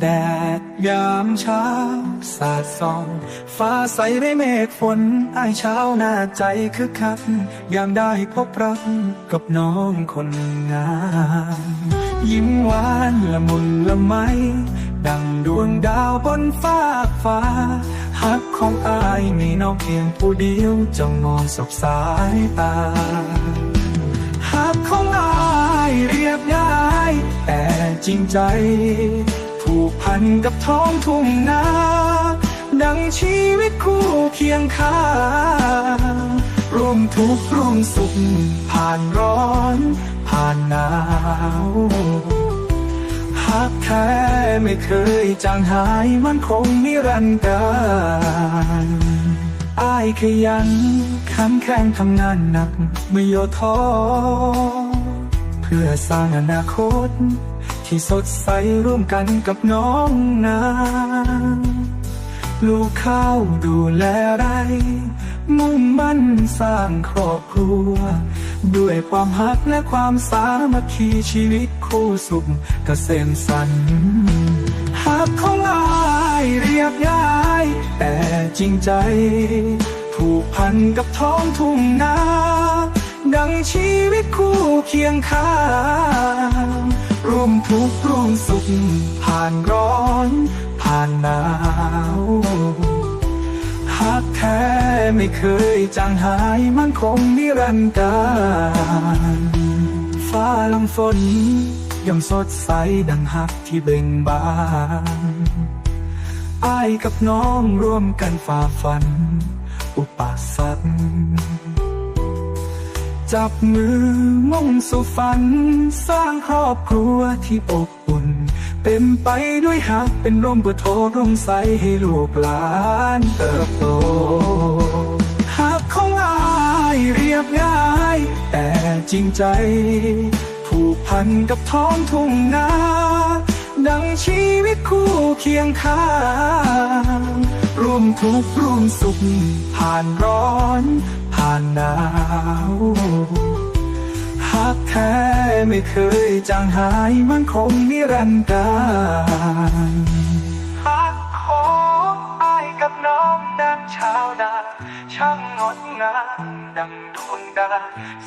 แดด ยามเช้า สาดส่อง ฟ้าใสได้เมฆฝนไอเช้าหน้าใจคึกคักยามได้พบรักกับน้องคนงาม ยิ้มหวานละมุนละไม ดังดวงดาวบนฟ้าฟ้าหักของอายมีน้องเพียงผู้เดียวจ้องมองสบสายตาหักของอายเรียบง่ายแต่จริงใจ ผูกพันกับท้องทุ่งนา ดังชีวิตคู่เคียงข้างร่วมทุกข์ร่วมสุข ผ่านร้อน ผ่านหนาวหักแท้ไม่เคยจางหายมันคงนิรันดร์การอายขยันขันแข็งทำงานหนัก ไม่ย่อท้อเพื่อสร้างอนาคต ที่สดใสร่วมกันกับน้องนาลูกข้าวดูแลไร มุ่งมั่นสร้างครอบครัว ด้วยความหักและความสามัคคีชีวิตคู่สุขกเกษมสันหักของอายเรียบง่าย แต่จริงใจ ผูกพันกับท้องทุ่งนา ดังชีวิตคู่เคียงข้าง ร่วมทุกข์ร่วมสุข ผ่านร้อน ผ่านหนาวหักแท้ไม่เคยจางหายมันคงนิรันดร์การฟ้าลำฝนยังสดใสดังหักที่เบ่งบานอายกับน้องร่วมกันฝ่าฟัน อุปสรรค จับมือมุ่งสู่ฝัน สร้างครอบครัวที่อบอุ่นเต็มไปด้วยหักเป็นร่มเพื่อโทร่มใสให้ลูกหลานเติบโตหักของอายเรียบง่าย แต่จริงใจ ผูกพันกับท้องทุ่งนา ดังชีวิตคู่เคียงข้างร่วมทุกข์ร่วมสุขผ่านร้อน ผ่านหนาว กแท้ไม่เคยจางหายมันคงนิรันดร์รักของอายกับน้องดังชาวนาช่างงดงามดังดวงดา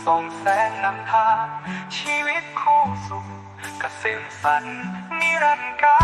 ส่องแสงนำทางชีวิตคู่สุขเกษมสันนิรันดร์กา